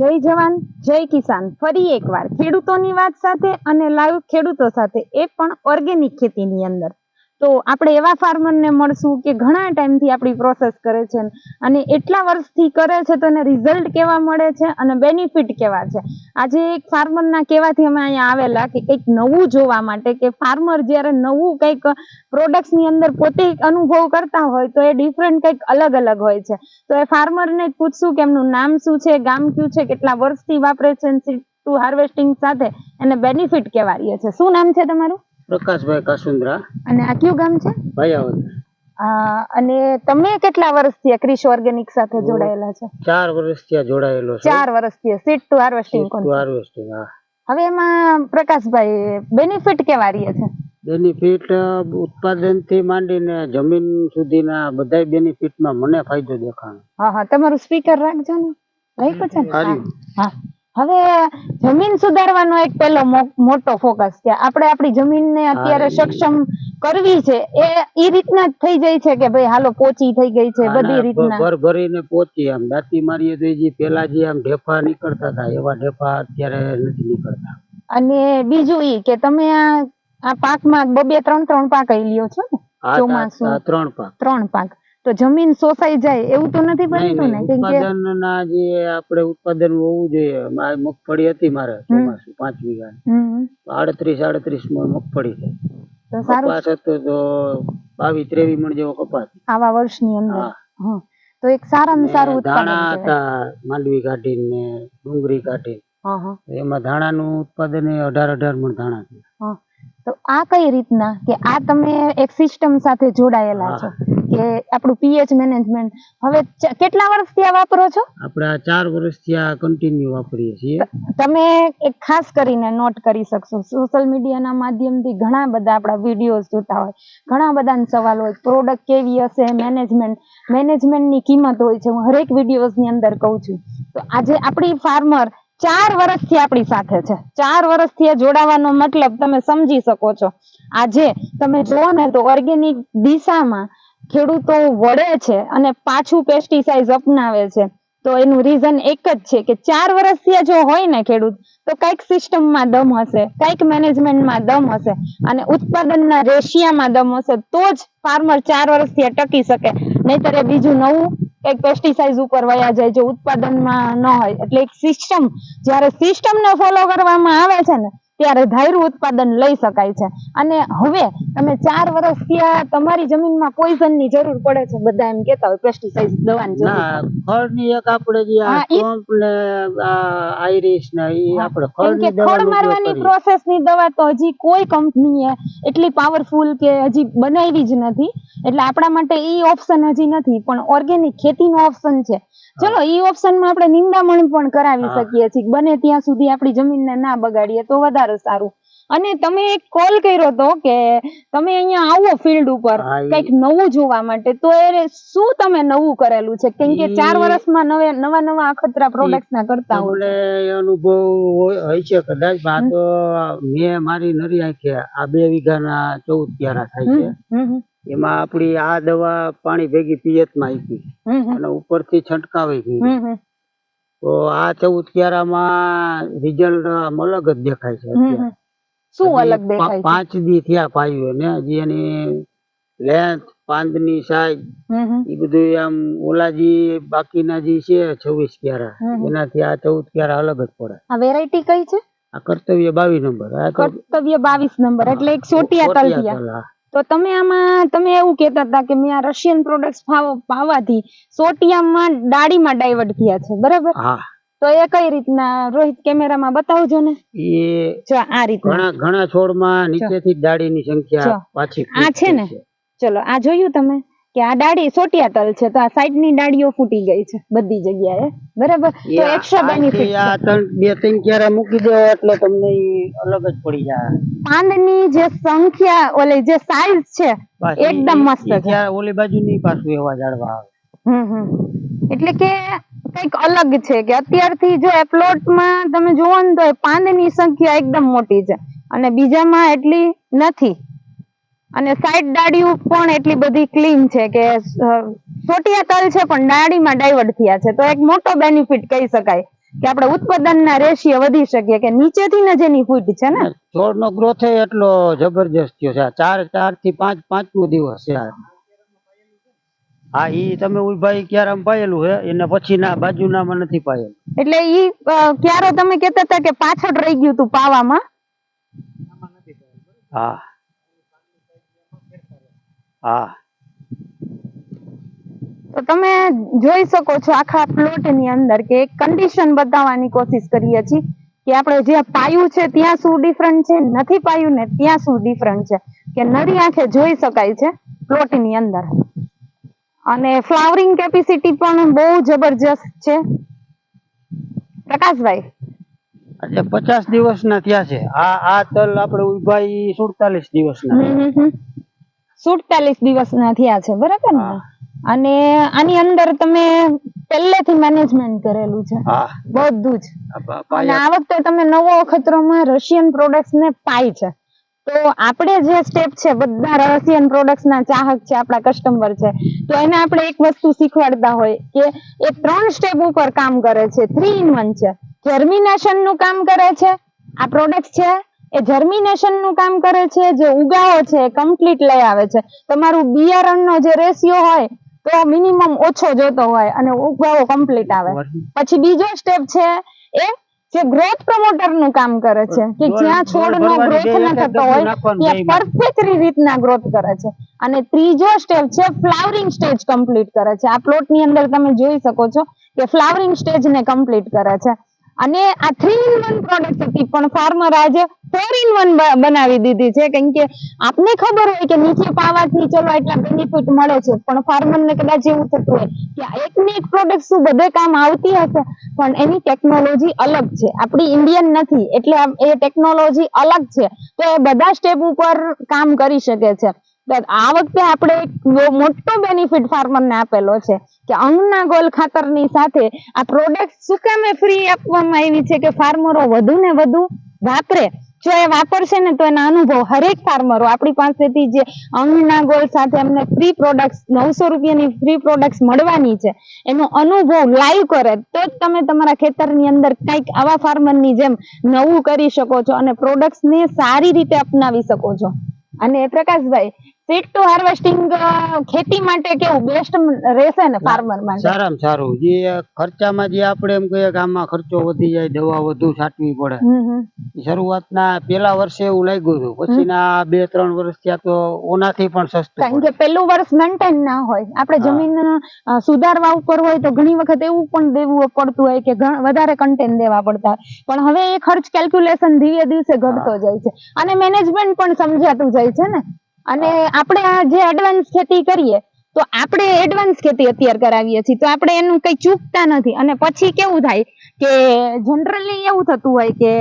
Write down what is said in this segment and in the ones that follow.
જય જવાન, જય કિસાન. ફરી એકવાર ખેડૂતોની વાત સાથે અને લાઈવ ખેડૂતો સાથે, એ પણ ઓર્ગેનિક ખેતીની અંદર. તો આપણે એવા ફાર્મરને મળશું કે ઘણા ટાઈમથી આપણી પ્રોસેસ કરે છે અને એટલા વર્ષથી કરે છે તો એને રિઝલ્ટ કેવા મળે છે અને બેનિફિટ કેવા છે. આજે એક ફાર્મરના કહેવાથી અમે અહીંયા આવેલા કે કંઈક નવું જોવા માટે કે ફાર્મર જ્યારે નવું કંઈક પ્રોડક્ટ્સની અંદર પોતે અનુભવ કરતા હોય તો એ ડિફરન્ટ કંઈક અલગ અલગ હોય છે. તો એ ફાર્મરને જ પૂછશું કે એમનું નામ શું છે, ગામ કયું છે, કેટલા વર્ષથી વાપરે છે ટુ હાર્વેસ્ટિંગ સાથે એને બેનિફિટ કેવા રહે છે. શું નામ છે તમારું? પ્રકાશભાઈ કાસુંદ્રા. અને આ કયું ગામ છે? ભાયાવદ. અને તમે કેટલા વર્ષથી ક્રિશ ઓર્ગેનિક સાથે જોડાયેલા છો? ચાર વર્ષથી જોડાયેલો છું. ચાર વર્ષથી સીટ ટુ હાર્વેસ્ટિંગ હાર્વેસ્ટિંગ હા. હવે એમાં પ્રકાશભાઈ બેનિફિટ કેવા રહે છે? બેનિફિટ ઉત્પાદનથી માંડીને જમીન સુધીના બધા બેનિફિટમાં મને ફાયદો દેખાણો. હા હા તમારું સ્પીકર રાખજો ને. રાખ્યું છે હા. હવે જમીન સુધારવાનો એક પેલો મોટો ફોકસ છે. આપણે આપણી જમીનને અત્યારે સક્ષમ કરવી છે એ ઈ રીતના જ થઈ જાય છે કે ભાઈ હાલો પોચી થઈ ગઈ છે બધી રીતના. ભર ભરીને પોચી આમ. દાંતી મારીએ તો જે પેલા જે આમ ઢેફા નીકળતા હતા એવા ઢેફા અત્યારે નથી નીકળતા. અને બીજું ઈ કે તમે આ આ પાકમાં બબે ત્રણ ત્રણ પાક અહીં લ્યો છો ને? ચોમાસું. ત્રણ પાક. ત્રણ પાક. તો જમીન શોષાઈ જાય એવું તો નથી બનતું ને? કેમ કે ઉત્પાદન જે આપણે ઉત્પાદન હોવું જોઈએ મારી મગફળી હતી મારે ચોમાસું પાંચ વીઘા આડત્રીસ આડત્રીસમાં મગફળી છે. તો સારું. કપાસ હતો તો બાવીસ ત્રેવીસ મણ જેવો કપાસ. આવા વર્ષની અંદર. તો એક સારામાં સારું ઉત્પાદન ધાણા હતા માંડવી કાઢીને ડુંગળી કાઢી એમાં ધાણા ધાણાનું ઉત્પાદન અઢાર અઢાર મણ ધાણા તો આ કઈ રીતના? કે આ તમે એક સિસ્ટમ સાથે જોડાયેલા છો? કે આપણું પીએચ મેનેજમેન્ટ. હવે કેટલા વર્ષથી આ વાપરો છો? આપણે આ ચાર વર્ષથી આ કન્ટિન્યુ વાપરીએ છીએ. તમે એક ખાસ કરીને નોટ કરી શકશો. સોશિયલ મીડિયાના માધ્યમથી ઘણા બધા આપણા વિડીયોઝ જોતા હોય. ઘણા બધાને સવાલ હોય પ્રોડક્ટ કેવી હશે મેનેજમેન્ટ મેનેજમેન્ટની કિંમત હોય છે. હું હરેક વિડીયોઝની અંદર કહું છું. તો આજે આપણી ફાર્મર ચાર વર્ષથી આપણી સાથે છે. ચાર વર્ષથી જોડાવાનો મતલબ તમે સમજી શકો છો. આજે તમે જુઓ ને તો ઓર્ગેનિક દિશામાં ખેડૂતો વળે છે અને પાછું પેસ્ટિસાઇડ અપનાવે છે. તો એનું રીઝન એક જ છે કે ચાર વર્ષથી જો હોય ને ખેડૂત, તો કંઈક સિસ્ટમમાં દમ હશે, કંઈક મેનેજમેન્ટમાં દમ હશે અને ઉત્પાદનના રેશિયામાં દમ હશે, તો જ ફાર્મર ચાર વર્ષથી ટકી શકે. નહીતર એ બીજું નવું કંઈક પેસ્ટિસાઇડ ઉપર વયા જાય, જો ઉત્પાદનમાં ન હોય. એટલે એક સિસ્ટમ જ્યારે સિસ્ટમને ફોલો કરવામાં આવે છે ને ત્યારે ધાયરું ઉત્પાદન લઈ શકાય છે. અને હવે તમે ચાર વર્ષ ત્યાં તમારી જમીનમાં પોઈઝનની જરૂર પડે છે બધા એમ કેતા હોય પેસ્ટિસાઇડ દવાની જરૂર ના ફળની એક આપણે જે આ કોમ્પ ને આ આઈરિસ ને આપણે ફળની ખોળ દવાનો મારવાની પ્રોસેસની દવા તો હજી કોઈ કંપનીએ એટલી પાવરફુલ કે હજી બનાવી જ નથી. એટલે આપણા માટે ઈ ઓપ્શન હજી નથી પણ ઓર્ગેનિક ખેતીનો ઓપ્શન છે. ચલો ઈ ઓપ્શનમાં આપણે નિંદામણ પણ કરાવી શકીએ છીએ. બને ત્યાં સુધી આપણી જમીનને ના બગાડીએ તો વધારે સારું અને તમે એક કોલ કર્યો હતો કે તમે અહીંયા આવો ફિલ્ડ ઉપર કંઈક નવું જોવા માટે. તો એ શું તમે નવું કરેલું છે? કેમ કે ચાર વર્ષમાં નવે નવા નવા અખતરા પ્રોડક્ટ ના કરતા હોય અનુભવ હોય છે કદાચ. આ તો મેં મારી નરી આંખે આ બે વીઘાના ચૌદ ક્યારા થાય છે. એમાં આપણી આ દવા પાણી ભેગી પિયતમાં આવી અને ઉપરથી છંટકાવી ગઈ તો આ ચૌદ ક્યારામાં રિઝલ્ટ આમ અલગ જ દેખાય છે અત્યારે. શું હજી અલગ પા- દેખાય છે પાંચ દી થયા પાયું ને હજી એની લેન્થ પાંદની સાઈઝ હમ હમ. એ બધું આમ ઓલા જે બાકીના જે છે છવ્વીસ ક્યારા હમ. એનાથી આ ચૌદ ક્યારા અલગ જ પડે આ વેરાયટી કઈ છે આ કર્તવ્ય બાવીસ નંબર આ તો કર્તવ્ય બાવીસ નંબર એટલે એક સોટિયા સોટિયા તલથિયા તલ, હા. તો તમે આમાં તમે એવું કહેતા હતા કે મેં આ રશિયન પ્રોડક્ટ્સ પાવાથી સોટિયામાં ડાળીમાં ડાયવર્ટ થયા છે બરાબર? હા. તો એ કઈ રીતના? રોહિત કેમેરામાં બતાવજો ને. એ જો આ રીતના. ઘણા ઘણા છોડમાં નીચેથી ડાળીની સંખ્યા પાછી આ છે ને? ચલો આ જોયું તમે? કે આ ડાળી સોટિયા તલ છે તો આ સાઈડની ડાળીઓ ફૂટી ગઈ છે બધી જગ્યાએ. બરાબર? તો એક્સ્ટ્રા બેનિફિટ આ ત્રણ બે ત્રણ ક્યારે મૂકી દો એટલે તમને અલગ જ પડી જાય. પાંદની જે સંખ્યા ઓલી જે સાઈઝ છે એકદમ મસ્ત છે. ઓલી બાજુ ની પાછું એવા ઝાડવા આવે. હમ હમ. એટલે કે કંઈક અલગ છે કે અત્યારથી જો એ પ્લોટમાં તમે જુઓ ને તો પાનની પાંદની સંખ્યા એકદમ મોટી છે. અને બીજામાં એટલી નથી. અને સાઈડ ડાળીઓ પણ એટલી બધી ક્લીન છે કે સોટિયા તલ છે પણ ડાળીમાં ડાયવર્ટ થયા છે. તો એક મોટો બેનિફિટ કહી શકાય કે આપણે ઉત્પાદનના રેશિયો વધી શકીએ કે નીચેથી ને જેની ફૂટ છે ને? છોડનો ગ્રોથ એટલો જબરજસ્ત થયો છે. આ ચાર ચારથી પાંચ પાંચમો દિવસ છે આ. હા ઈ તમે ઉભાઈ ક્યારે પાયેલું હે? એને પછી ના બાજુનામાં નથી પાયેલું. એટલે ઈ ક્યારે તમે કહેતા હતા કે પાછળ રહી ગયું તું પાવામાં? હા. હા. તો તમે જોઈ શકો છો આખા પ્લોટની અંદર કે કન્ડિશન બતાવવાની કોશિશ કરીએ છીએ કે આપણે જે પાયું છે ત્યાં શું ડિફરન્ટ છે નથી પાયું ને ત્યાં શું ડિફરન્ટ છે? કે નરી આંખે જોઈ શકાય છે પ્લોટની અંદર. અને ફ્લાવરિંગ કેપેસિટી પણ બહુ જબરજસ્ત છે. પ્રકાશભાઈ. એટલે પચાસ દિવસના ત્યાં છે. આ આ તલ આપણે ઉભાઈ સુડતાલીસ દિવસના. સુડતાલીસ દિવસ ના થયા છે બરાબર ને? અને આની અંદર તમે પહેલેથી મેનેજમેન્ટ કરેલું છે. બધું જ. અને આ વખતે તમે નવો અખતરોમાં રશિયન પ્રોડક્ટ્સ ને પાઈ છે. તો આપણે જે સ્ટેપ છે બધા રશિયન પ્રોડક્ટ્સ ના ચાહક છે આપણા કસ્ટમર છે. તો એને આપણે એક વસ્તુ શીખવાડતા હોય કે એ ત્રણ સ્ટેપ ઉપર કામ કરે છે. થ્રી ઇન વન છે. જર્મિનેશનનું કામ કરે છે. આ પ્રોડક્ટ છે. એ જર્મિનેશનનું કામ કરે છે જે ઉગાવો છે એ કમ્પ્લીટ લઈ આવે છે. તમારું બિયારણનો જે રેશિયો હોય તો મિનિમમ ઓછો જોતો હોય અને ઉગાવો કમ્પ્લીટ આવે. પછી બીજો સ્ટેપ છે એ જે ગ્રોથ પ્રમોટરનું કામ કરે છે કે જ્યાં છોડનો ગ્રોથ ન થતો હોય ત્યાં. પરફેક્ટ રીતના ગ્રોથ કરે છે. અને ત્રીજો સ્ટેપ છે ફ્લાવરિંગ સ્ટેજ કમ્પ્લીટ કરે છે. આ પ્લોટની અંદર તમે જોઈ શકો છો કે ફ્લાવરિંગ સ્ટેજ ને કમ્પ્લીટ કરે છે. અને આ થ્રી ઇન વન પ્રોડક્ટ હતી. પણ ફાર્મર આજે ફોર ઇન વન બનાવી દીધી છે. કેમ કે આપને ખબર હોય કે નીચે પાવાથી ચલો એટલા બેનિફિટ મળે છે. પણ ફાર્મરને કદાચ એવું થતું હોય કે એક ને એક પ્રોડક્ટ શું બધે કામ આવતી હશે? પણ એની ટેકનોલોજી અલગ છે. આપણી ઇન્ડિયન નથી. એટલે એ ટેકનોલોજી અલગ છે. તો એ બધા સ્ટેપ ઉપર કામ કરી શકે છે. આ વખતે આપણે એક મોટો બેનિફિટ ફાર્મર ને આપેલો છે. કે અંગના ગોલ ખાતરની સાથે આ પ્રોડક્ટ શું કામે ફ્રી આપવામાં આવી છે કે ફાર્મરો વધુ ને વધુ વાપરે? જો એ વાપરશે ને તો એના અનુભવ હરેક ફાર્મરો આપણી પાસેથી જે અંગના ગોલ સાથે અમને ફ્રી પ્રોડક્ટ્સ નવસો રૂપિયાની ફ્રી પ્રોડક્ટ્સ મળવાની છે, એનો અનુભવ લાઈવ કરે, તો જ તમે તમારા ખેતરની અંદર કંઈક આવા ફાર્મરની જેમ નવું કરી શકો છો અને પ્રોડક્ટ્સને સારી રીતે અપનાવી શકો છો. અને પ્રકાશભાઈ સીડ ટુ હાર્વેસ્ટિંગ ખેતી માટે કેવું બેસ્ટ રહેશે ને ફાર્મર માટે? સારામાં સારું. જે ખર્ચામાં જે આપણે એમ કહીએ કે આમાં ખર્ચો વધી જાય દવા વધુ છાંટવી પડે. શરૂઆતના પેલા વર્ષે એવું લાગ્યું હતું. પછી ના બે ત્રણ વર્ષ ત્યાં તો ઓનાથી પણ સસ્તું કારણ કે પેલું વર્ષ મેન્ટેન ના હોય. આપણે જમીન સુધારવા ઉપર હોય તો ઘણી વખત એવું પણ દેવું પડતું હોય કે વધારે કન્ટેન દેવા પડતા હોય. પણ હવે એ ખર્ચ કેલ્ક્યુલેશન ધીરે દિવસે ઘટતો જાય છે. અને મેનેજમેન્ટ પણ સમજાતું જાય છે ને. અને આપણે આ જે એડવાન્સ ખેતી કરીએ, તો આપણે એડવાન્સ ખેતી અત્યારે કરાવીએ છીએ. તો આપણે એનું કઈ ચૂકતા નથી. અને પછી કેવું થાય કે જનરલી એવું થતું હોય કે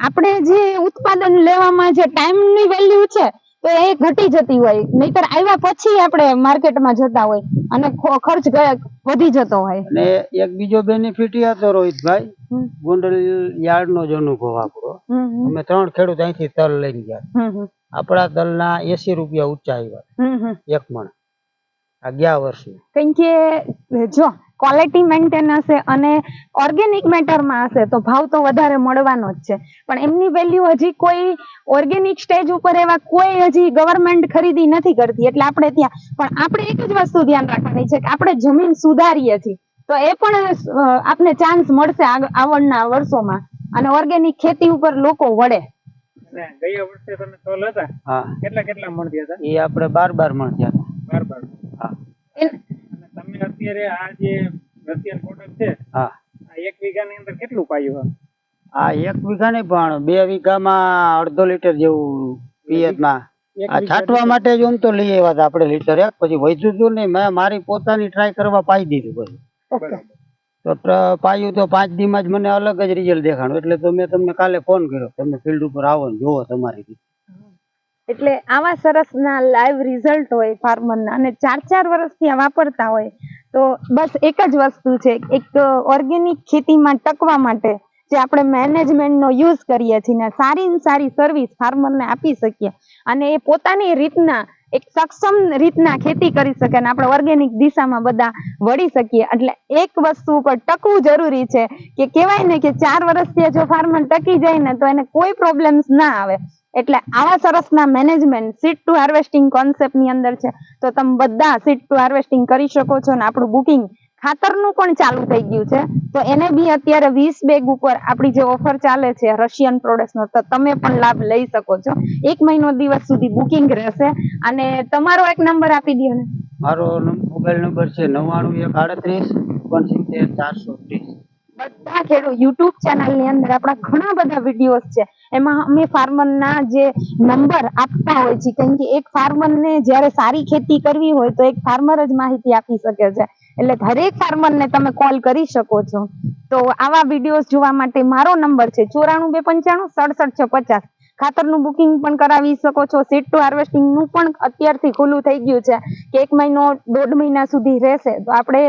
આપણે જે ઉત્પાદન લેવામાં જે ટાઈમની વેલ્યુ છે તો એ ઘટી જતી હોય. નહીતર આવ્યા પછી આપણે માર્કેટમાં જતા હોય અને ખર્ચ વધી જતો હોય. અને એક બીજો બેનિફિટ એ હતો રોહિતભાઈ. ગુંડલ યાર્ડ નો જ અનુભવ આપણો. અમે ત્રણ ખેડૂત અહીંથી તલ લઈને ગયા. આપણા તલ તલના એસી રૂપિયા ઊંચા આવ્યા. એક મણ. આ ગયા વર્ષે. કારણ કે જો ક્વોલિટી મેન્ટેન હશે અને ઓર્ગેનિક મેટરમાં હશે તો ભાવ તો વધારે મળવાનો જ છે. પણ એમની વેલ્યુ હજી કોઈ ઓર્ગેનિક સ્ટેજ ઉપર એવા કોઈ હજી ગવર્મેન્ટ ખરીદી નથી કરતી. એટલે આપણે ત્યાં પણ આપણે એક જ વસ્તુ ધ્યાન રાખવાની છે કે આપણે જમીન સુધારીએ છીએ. તો એ પણ આપને ચાન્સ મળશે આવડના વર્ષોમાં. અને ઓર્ગેનિક ખેતી ઉપર લોકો વળે. ગયા વર્ષે તમે તલ હતા. હા. કેટલા કેટલા મણ હતા? એ આપણે બાર બાર મણ થયા બાર બાર. હા. અત્યારે આ જે રશિયન પ્રોડક્ટ છે હા. આ એક વીઘાની અંદર કેટલું પાયું આ એક વીઘા નહીં પણ બે વીઘામાં અડધો લીટર જેવું પિયતમાં આ છાંટવા માટે જ તો લઈ આવ્યા હતા આપણે લીટર એક પછી વધ્યું હતું નહીં મેં મારી પોતાની ટ્રાય કરવા પાઈ દીધું પછી. તો પાયું તો પાંચ દીમાં જ મને અલગ જ રિઝલ્ટ દેખાણું એટલે તો મેં તમને કાલે ફોન કર્યો તમે ફિલ્ડ ઉપર આવો ને જુઓ તમારી રીતે. એટલે આવા સરસના લાઈવ રિઝલ્ટ હોય ફાર્મરના અને ચાર ચાર વર્ષથી આ વાપરતા હોય તો બસ એક જ વસ્તુ છે, એક ઓર્ગેનિક ખેતીમાં ટકવા માટે જે આપણે મેનેજમેન્ટનો યુઝ કરીએ છીએ ને સારી સારી સર્વિસ ફાર્મરને આપી શકીએ અને એ પોતાની રીતના, એક સક્ષમ રીતના ખેતી કરી શકે અને આપણે ઓર્ગેનિક દિશામાં બધા વળી શકીએ. એટલે એક વસ્તુ ઉપર ટકવું જરૂરી છે કે કહેવાય ને કે ચાર વર્ષથી જો ફાર્મર ટકી જાય ને તો એને કોઈ પ્રોબ્લેમ્સ ના આવે. એટલે આવા સરસના મેનેજમેન્ટ સીટ ટુ હાર્વેસ્ટિંગ કોન્સેપ્ટની અંદર છે. તો તમે બધા સીટ ટુ હાર્વેસ્ટિંગ કરી શકો છો ને આપણું બુકિંગ ખાતરનું પણ ચાલુ થઈ ગયું છે. તો એને બી અત્યારે વીસ બેગ ઉપર આપણી જે ઓફર ચાલે છે રશિયન પ્રોડક્ટ્સનો તો તમે પણ લાભ લઈ શકો છો. એક મહિનો દિવસ સુધી બુકિંગ રહેશે. અને તમારો એક નંબર આપી દો ને. મારો મોબાઈલ નંબર છે નવ્વાણું એક આડત્રીસ ઓગણસિત્તેર ચારસો ત્રીસ. બધા ખેડૂત યુટ્યુબ ચેનલની અંદર આપણા ઘણા બધા વિડીયોઝ છે. એમાં અમે farmer ના જે નંબર આપતા હોય છે, કેમ કે એક ફાર્મર ને જ્યારે સારી ખેતી કરવી હોય તો એક ફાર્મર જ માહિતી આપી શકે છે. એટલે દરેક ફાર્મર ને તમે કોલ કરી શકો છો. તો આવા વિડીયોઝ જોવા માટે મારો નંબર છે ચોરાણું બે પંચાણું, સડસઠ છ પચાસ. ખાતરનું બુકિંગ પણ કરાવી શકો છો. સીડ ટુ હાર્વેસ્ટિંગનું પણ અત્યારથી ખુલ્લું થઈ ગયું છે કે એક મહિનો દોઢ મહિના સુધી રહેશે. તો આપણે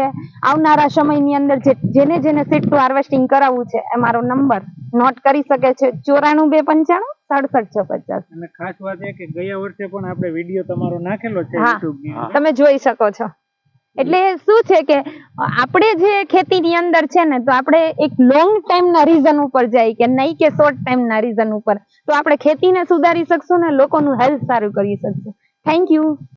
આવનારા સમયની અંદર જે જેને જેને સીડ ટુ હાર્વેસ્ટિંગ કરાવવું છે એ મારો નંબર નોટ કરી શકે છે. ચોરાણું બે પંચાણું સડસઠ છ પચાસ. અને ખાસ વાત એ કે ગયા વર્ષે પણ આપણે વીડિયો તમારો નાખેલો છે. તમે જોઈ શકો છો. એટલે શું છે કે આપણે જે ખેતીની અંદર છે ને, તો આપણે એક લોંગ ટાઈમ ના રીઝન ઉપર જાય કે નહીં કે શોર્ટ ટાઈમ ના રીઝન ઉપર. તો આપણે ખેતીને સુધારી શકશું ને લોકોનું હેલ્થ સારું કરી શકશું. Thank you